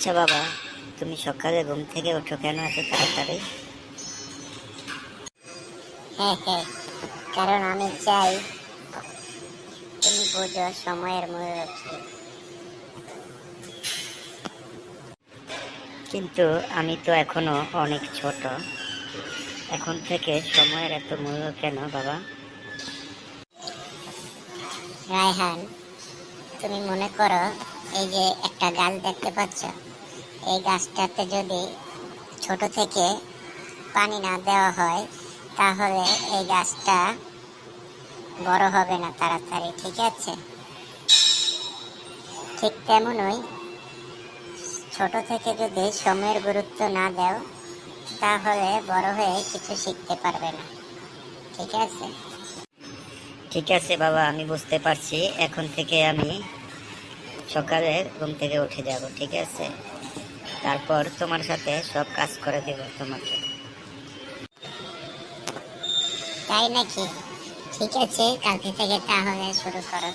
আচ্ছা বাবা তুমি সকালে ঘুম থেকে ওঠো কেন এত তাড়াতাড়ি? হ্যাঁ হ্যাঁ কারণ আমি চাই তুমি বুঝো সময়ের মূল্য কি। কিন্তু আমি তো এখনও অনেক ছোট। এখন থেকে সময়ের এত মূল্য কেন বাবা? রায়হান তুমি মনে করো এই যে একটা গাছ দেখতে পাচ্ছ? এই গাছটাতে যদি ছোট থেকে পানি না দেওয়া হয়, তাহলে এই গাছটা বড় হবে না তাড়াতাড়ি, ঠিক আছে? ঠিক তেমনই ছোট থেকে যদি সময়ের গুরুত্ব না দেও, তাহলে বড় হয়ে কিছু শিখতে পারবে না, ঠিক আছে? ঠিক আছে বাবা, আমি বুঝতে পারছি। এখন থেকে আমি সকালে ঘুম থেকে উঠে যাব, ঠিক আছে? তারপর তোমার সাথে সব কাজ করে দেব তোমাকে। তাই নাকি? ঠিক আছে, কালকে থেকে তাহলে শুরু করো।